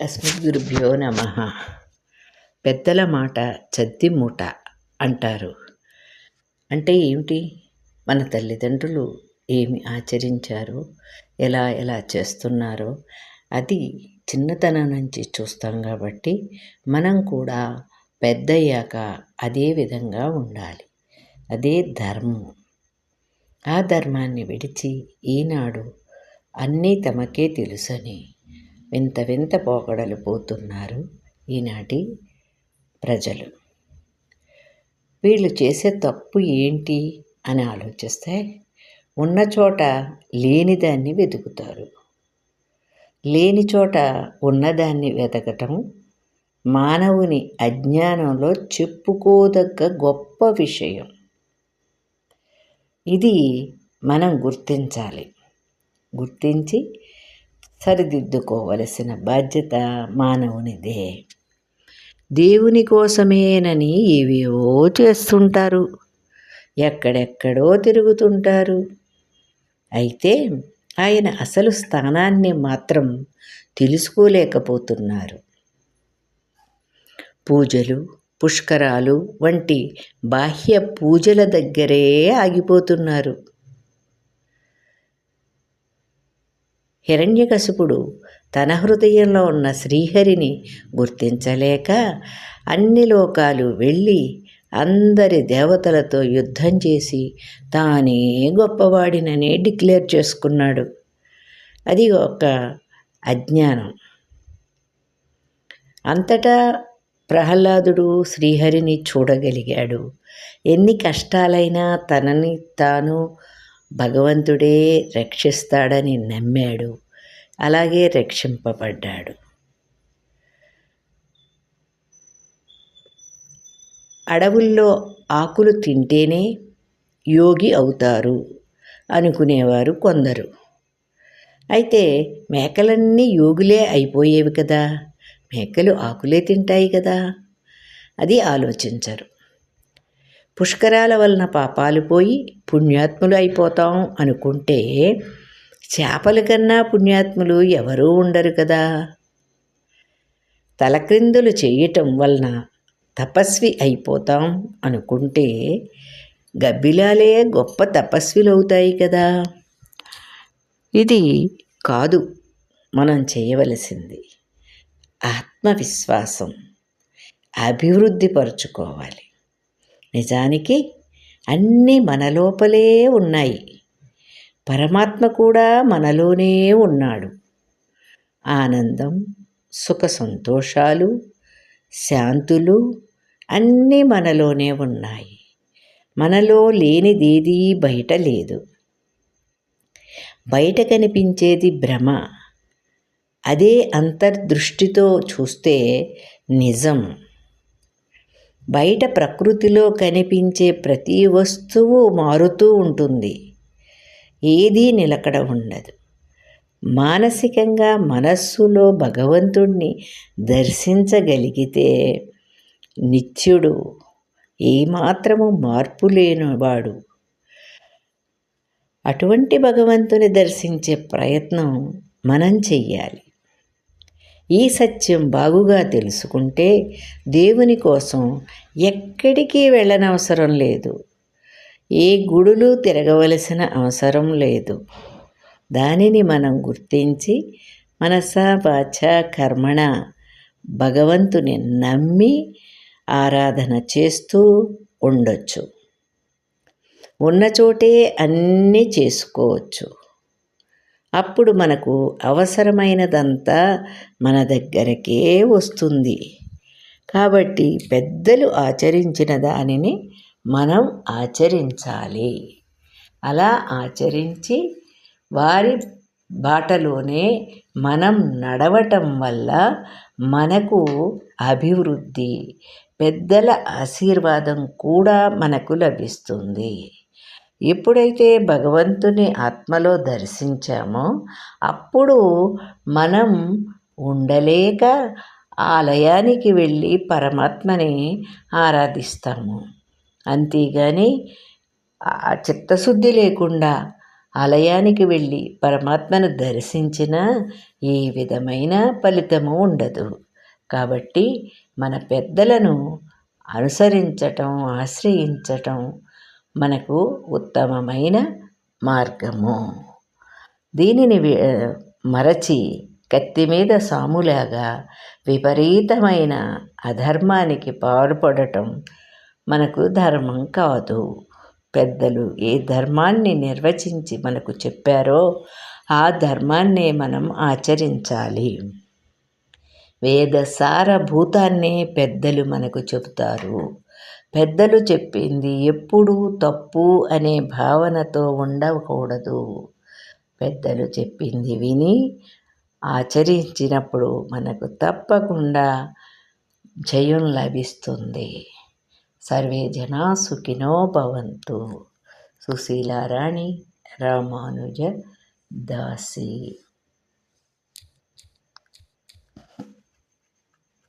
అస్మద్గురుభ్యో నమ. పెద్దల మాట చద్ది మూట అంటారు. అంటే ఏమిటి? మన తల్లిదండ్రులు ఏమి ఆచరించారో? ఎలా ఎలా చేస్తున్నారో అది చిన్నతనం నుంచి చూస్తాం కాబట్టి మనం కూడా పెద్దయ్యాక అదే విధంగా ఉండాలి. అదే ధర్మం. ఆ ధర్మాన్ని విడిచి ఈనాడు అన్నీ తమకే తెలుసని. వింత వింత పోకడలు పోతున్నారు ఈనాటి ప్రజలు. వీళ్ళు చేసే తప్పు ఏంటి అని ఆలోచిస్తే ఉన్న చోట లేనిదాన్ని వెతుకుతారు. లేని చోట ఉన్నదాన్ని వెతకటం మానవుని అజ్ఞానంలో చెప్పుకోదగ్గ గొప్ప విషయం. ఇది మనం గుర్తించాలి. గుర్తించి సరిదిద్దుకోవలసిన బాధ్యత మానవునిదే. దేవుని కోసమేనని ఏవేవో చేస్తుంటారు. ఎక్కడెక్కడో తిరుగుతుంటారు. అయితే ఆయన అసలు స్థానాన్ని మాత్రం తెలుసుకోలేకపోతున్నారు. పూజలు పుష్కరాలు వంటి బాహ్య పూజల దగ్గరే ఆగిపోతున్నారు. హిరణ్యకశిపుడు తన హృదయంలో ఉన్న శ్రీహరిని గుర్తించలేక అన్ని లోకాలు వెళ్ళి అందరి దేవతలతో యుద్ధం చేసి తానే గొప్పవాడిననే డిక్లేర్ చేసుకున్నాడు. అది ఒక అజ్ఞానం. అంతటా ప్రహ్లాదుడు శ్రీహరిని చూడగలిగాడు. ఎన్ని కష్టాలైనా తనని తాను భగవంతుడే రక్షిస్తాడని నమ్మాడు. అలాగే రక్షింపబడ్డాడు. అడవుల్లో ఆకులు తింటేనే యోగి అవుతారు అనుకునేవారు కొందరు. అయితే మేకలన్నీ యోగులే అయిపోయేవి కదా. మేకలు ఆకులే తింటాయి కదా. అది ఆలోచించరు. పుష్కరాల వలన పాపాలు పోయి పుణ్యాత్ములు అయిపోతాం అనుకుంటే చేపల కన్నా పుణ్యాత్ములు ఎవరూ ఉండరు కదా. తలక్రిందులు చేయటం వలన తపస్వి అయిపోతాం అనుకుంటే గబ్బిలాలే గొప్ప తపస్విలు అవుతాయి కదా. ఇది కాదు మనం చేయవలసింది ఆత్మవిశ్వాసం. అభివృద్ధి పరుచుకోవాలి. నిజానికి అన్నీ మన లోపలే ఉన్నాయి. పరమాత్మ కూడా మనలోనే ఉన్నాడు. ఆనందం సుఖ సంతోషాలు శాంతులు అన్నీ మనలోనే ఉన్నాయి. మనలో లేనిదేదీ బయట లేదు. బయట కనిపించేది భ్రమ. అదే అంతర్దృష్టితో చూస్తే నిజం. బయట ప్రకృతిలో కనిపించే ప్రతి వస్తువు మారుతూ ఉంటుంది. ఏదీ నిలకడ ఉండదు. మానసికంగా మనస్సులో భగవంతుణ్ణి దర్శించగలిగితే నిత్యుడు ఏమాత్రము మార్పు లేనివాడు. అటువంటి భగవంతుని దర్శించే ప్రయత్నం మనం చెయ్యాలి. ఈ సత్యం బాగుగా తెలుసుకుంటే దేవుని కోసం ఎక్కడికి వెళ్ళనవసరం లేదు. ఏ గుడులు తిరగవలసిన అవసరం లేదు. దానిని మనం గుర్తించి మనస వాచ కర్మణ భగవంతుని నమ్మి ఆరాధన చేస్తూ ఉండొచ్చు. ఉన్న చోటే అన్నీ చేసుకోవచ్చు. అప్పుడు మనకు అవసరమైనదంతా మన దగ్గరకే వస్తుంది. కాబట్టి పెద్దలు ఆచరించిన దానిని మనం ఆచరించాలి. అలా ఆచరించి వారి బాటలోనే మనం నడవటం వల్ల మనకు అభివృద్ధి పెద్దల ఆశీర్వాదం కూడా మనకు లభిస్తుంది. ఎప్పుడైతే భగవంతుని ఆత్మలో దర్శించామో అప్పుడు మనం ఉండలేక ఆలయానికి వెళ్ళి పరమాత్మని ఆరాధిస్తాము. అంతేగాని చిత్తశుద్ధి లేకుండా ఆలయానికి వెళ్ళి పరమాత్మను దర్శించిన ఏ విధమైన ఫలితము ఉండదు. కాబట్టి మన పెద్దలను అనుసరించటం ఆశ్రయించటం మనకు ఉత్తమమైన మార్గము. దీనిని మరచి కత్తి మీద సాములాగా విపరీతమైన అధర్మానికి పాల్పడటం మనకు ధర్మం కాదు. పెద్దలు ఏ ధర్మాన్ని నిర్వచించి మనకు చెప్పారో ఆ ధర్మాన్నే మనం ఆచరించాలి. వేద సారభూతాన్నే పెద్దలు మనకు చెబుతారు. పెద్దలు చెప్పింది ఎప్పుడూ తప్పు అనే భావనతో ఉండకూడదు. పెద్దలు చెప్పింది విని ఆచరించినప్పుడు మనకు తప్పకుండా జయం లభిస్తుంది. సర్వే జనా సుఖినో భవంతు. సుశీలారాణి రామానుజ దాసి.